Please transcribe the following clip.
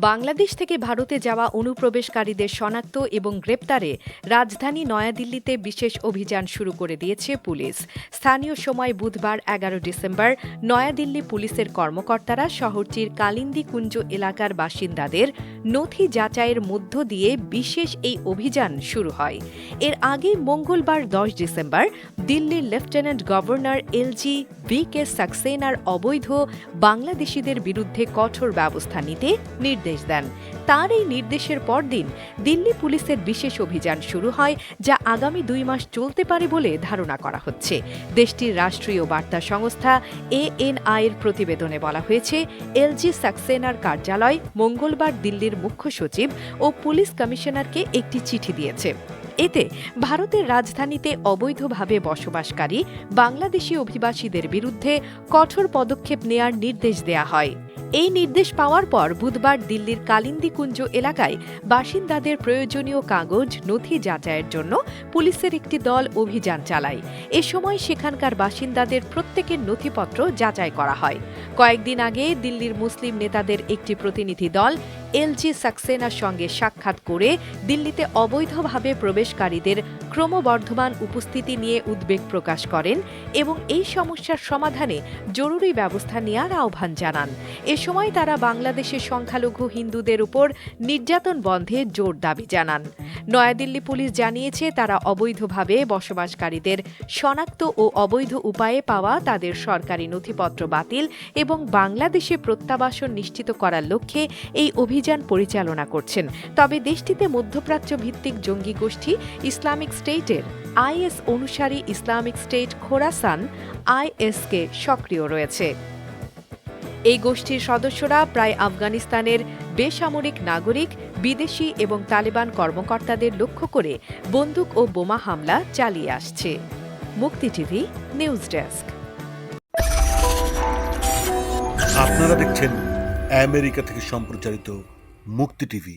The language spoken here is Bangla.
বাংলাদেশ থেকে ভারতে যাওয়া অনুপ্রবেশকারীদের শনাক্ত এবং গ্রেপ্তারে রাজধানী নয়াদিল্লিতে বিশেষ অভিযান শুরু করে দিয়েছে পুলিশ। স্থানীয় সময় বুধবার এগারো ডিসেম্বর নয়াদিল্লি পুলিশের কর্মকর্তারা শহরটির কালিন্দি কুঞ্জ এলাকার বাসিন্দাদের নথি যাচাইয়ের মধ্য দিয়ে বিশেষ এই অভিযান শুরু হয়। এর আগে মঙ্গলবার দশ ডিসেম্বর দিল্লির lieutenant governor LG V K সাক্সেনার অবৈধ বাংলাদেশিদের বিরুদ্ধে কঠোর ব্যবস্থা নিতে নির্দেশ দেন। তার এই নির্দেশের পরদিন দিল্লি পুলিশের বিশেষ অভিযান শুরু হয়, যা আগামী দুই মাস চলতে পারে বলে ধারণা করা হচ্ছে। দেশটির রাষ্ট্রীয় বার্তা সংস্থা এএনআই এর প্রতিবেদনে বলা হয়েছে, এলজি সাক্সেনার কার্যালয় মঙ্গলবার দিল্লির মুখ্য সচিব ও পুলিশ কমিশনারকে একটি চিঠি দিয়েছে। এতে ভারতের রাজধানীতে অবৈধভাবে বসবাসকারী বাংলাদেশি অভিবাসীদের বিরুদ্ধে কঠোর পদক্ষেপ নেয়ার নির্দেশ দেয়া হয়। এই নির্দেশ পাওয়ার পর বুধবার দিল্লির কালিন্দিকুঞ্জ এলাকায় বাসিন্দাদের প্রয়োজনীয় কাগজ, নথি যাচাইয়ের জন্য পুলিশের একটি দল অভিযান চালায়। এ সময় সেখানকার বাসিন্দাদের প্রত্যেকের নথিপত্র যাচাই করা হয়। কয়েকদিন আগে দিল্লির মুসলিম নেতাদের একটি প্রতিনিধি দল এলজি সাক্সেনার সঙ্গে সাক্ষাৎ করে দিল্লিতে অবৈধভাবে প্রবেশকারীদের ক্রমবর্ধমান উপস্থিতি নিয়ে উদ্বেগ প্রকাশ করেন এবং এই সমস্যার সমাধানে জরুরি ব্যবস্থা নেওয়ার আহ্বান জানান। এ সময় তারা বাংলাদেশের সংখ্যালঘু হিন্দুদের উপর নির্যাতন বন্ধে জোর দাবি জানান। নয়াদিল্লি পুলিশ জানিয়েছে, তারা অবৈধভাবে বসবাসকারীদের শনাক্ত ও অবৈধ উপায়ে পাওয়া তাদের সরকারি নথিপত্র বাতিল এবং বাংলাদেশে প্রত্যাবাসন নিশ্চিত করার লক্ষ্যে এই অভিযান পরিচালনা করছেন। তবে দেশটিতে মধ্যপ্রাচ্য ভিত্তিক জঙ্গি গোষ্ঠী ইসলামিক স্টেটের আইএস অনুসারী ইসলামিক স্টেট খোরাসান, আইএসকে সক্রিয় রয়েছে। এই গোষ্ঠীর সদস্যরা প্রায় আফগানিস্তানের বেসামরিক নাগরিক, বিদেশি এবং তালেবান কর্মকর্তাদের লক্ষ্য করে বন্দুক ও বোমা হামলা চালিয়ে আসছে। মুক্তি টিভি, নিউজ ডেস্ক। আপনারা দেখছেন আমেরিকা থেকে সম্প্রচারিত মুক্তি টিভি।